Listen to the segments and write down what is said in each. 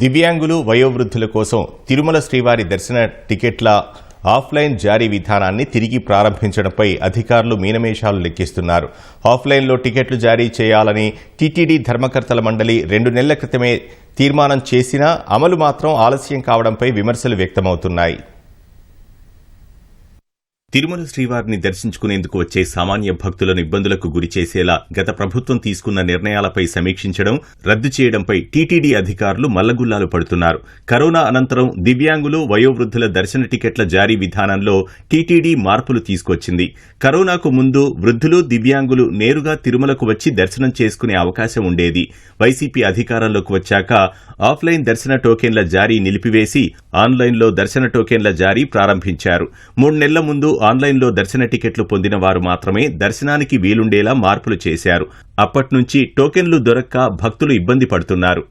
దివ్యాంగులు వయోవృద్ధుల కోసం తిరుమల శ్రీవారి దర్శన టికెట్ల ఆఫ్లైన్ జారీ విధానాన్ని తిరిగి ప్రారంభించడంపై అధికారులు మీనమేషాలు లెక్కిస్తున్నారు. ఆఫ్లైన్లో టికెట్లు జారీ చేయాలని టీటీడీ ధర్మకర్తల మండలి రెండు నెలల క్రితమే తీర్మానం చేసినా అమలు మాత్రం ఆలస్యం కావడంపై విమర్శలు వ్యక్తమవుతున్నాయి. తిరుమల శ్రీవారిని దర్శించుకునేందుకు వచ్చే సామాన్య భక్తులను ఇబ్బందులకు గురి చేసేలా గత ప్రభుత్వం తీసుకున్న నిర్ణయాలపై సమీక్షించడం రద్దు చేయడంపై టీటీడీ అధికారులు మల్లగుల్లాలు పడుతున్నారు. కరోనా అనంతరం దివ్యాంగులు వయోవృద్ధుల దర్శన టికెట్ల జారీ విధానంలో టీటీడీ మార్పులు తీసుకొచ్చింది. కరోనాకు ముందు వృద్ధులు దివ్యాంగులు నేరుగా తిరుమలకు వచ్చి దర్శనం చేసుకునే అవకాశం ఉండేది. వైసీపీ అధికారంలోకి వచ్చాక ఆఫ్లైన్ దర్శన టోకెన్ల జారీ నిలిపివేసి ఆన్లైన్లో దర్శన టోకెన్ల జారీ ప్రారంభించారు. మూడు నెలల ముందు ఆన్లైన్లో దర్శన టికెట్లు పొందిన వారు మాత్రమే దర్శనానికి వీలుండేలా మార్పులు చేశారు. అప్పట్నుంచి టోకెన్లు దొరక్క భక్తులు ఇబ్బంది పడుతున్నారు.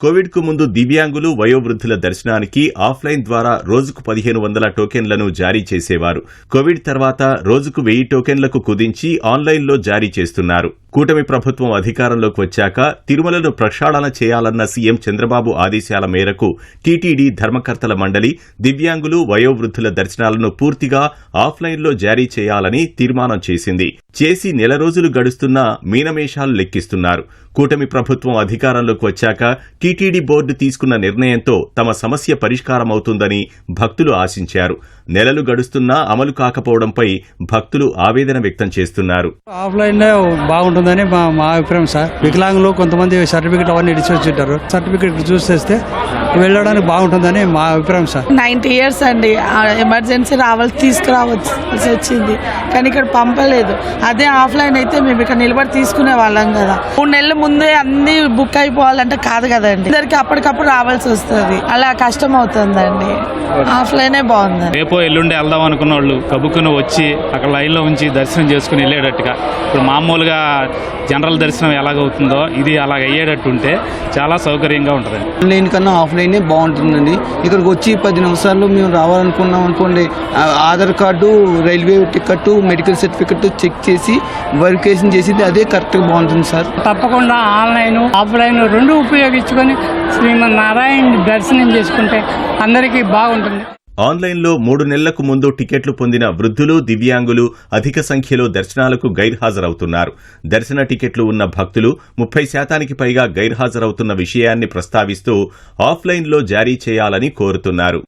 కోవిడ్కు ముందు దివ్యాంగులు వయోవృద్ధుల దర్శనానికి ఆఫ్లైన్ ద్వారా రోజుకు పదిహేను వందల టోకెన్లను జారీ చేసేవారు. కోవిడ్ తర్వాత రోజుకు వెయ్యి టోకెన్లకు కుదించి ఆన్లైన్లో జారీ చేస్తున్నారు. కూటమి ప్రభుత్వం అధికారంలోకి వచ్చాక తిరుమలను ప్రక్షాళన చేయాలన్న సీఎం చంద్రబాబు ఆదేశాల మేరకు టీటీడీ ధర్మకర్తల మండలి దివ్యాంగులు వయోవృద్ధుల దర్శనాలను పూర్తిగా ఆఫ్లైన్లో జారీ చేయాలని తీర్మానం చేసింది. చేసి నెల రోజులు గడుస్తున్నా మీనమేషాలు లెక్కిస్తున్నారు. కూటమి ప్రభుత్వం అధికారంలోకి వచ్చాక టీటీడీ బోర్డు తీసుకున్న నిర్ణయంతో తమ సమస్య పరిష్కారమవుతుందని భక్తులు ఆశించారు. నెలలు గడుస్తున్నా అమలు కాకపోవడంపై భక్తులు ఆవేదన వ్యక్తం చేస్తున్నారు. ఆఫ్లైన్ బాగుంటుందని మా మా అభిప్రాయం సార్. వికలాంగులు కొంతమంది సర్టిఫికెట్ అవన్నీ ఇడిచి వచ్చింటారు సర్టిఫికెట్ చూసేస్తే వెళ్ళడానికి బాగుంటుందని మా అభిప్రాయం సార్. నైంటీ ఇయర్స్ అండి. ఆ ఎమర్జెన్సీ రావాల్సి తీసుకురావాల్సి వచ్చింది కానీ ఇక్కడ పంపలేదు. అదే ఆఫ్లైన్ అయితే మేము ఇక్కడ నిలబడి తీసుకునే వాళ్ళం కదా. మూడు నెలల ముందే అన్ని బుక్ అయిపోవాలంటే కాదు కదండి. ఇద్దరికి అప్పటికప్పుడు రావాల్సి వస్తుంది. అలా కష్టం అవుతుందండి. ఆఫ్లైనే బాగుందండి. రేపో ఎల్లుండి వెళ్దాం అనుకున్న వాళ్ళు కబుక్కున వచ్చి అక్కడ లైన్లో ఉంచి దర్శనం చేసుకుని వెళ్ళేటట్టుగా. ఇప్పుడు మామూలుగా జనరల్ దర్శనం ఎలాగవుతుందో ఇది అలాగ అయ్యేటట్టు ఉంటే చాలా సౌకర్యంగా ఉంటుందండి ఆన్లైన్ కన్నా ఆఫ్లైనే బాగుంటుందండి. ఇక్కడికి వచ్చి పది నిమిషాల్లో మేము రావాలనుకున్నాం అనుకోండి ఆ Aadhaar card railway ticket medical certificate check చేసి వెరిఫికేషన్ చేసింది అదే కరెక్ట్గా బాగుంటుంది సార్. తప్పకుండా ఆన్లైన్ ఆఫ్లైన్ రెండు ఉపయోగించుకొని శ్రీమన్నారాయణ దర్శనం చేసుకుంటే అందరికీ బాగుంటుంది. ఆన్లైన్లో మూడు నెలలకు ముందు టికెట్లు పొందిన వృద్ధులు దివ్యాంగులు అధిక సంఖ్యలో దర్శనాలకు గైర్హాజరవుతున్నారు. దర్శన టికెట్లు ఉన్న భక్తులు ముప్పై శాతానికి పైగా గైర్హాజరవుతున్న విషయాన్ని ప్రస్తావిస్తూ ఆఫ్లైన్లో జారీ చేయాలని కోరుతున్నారు.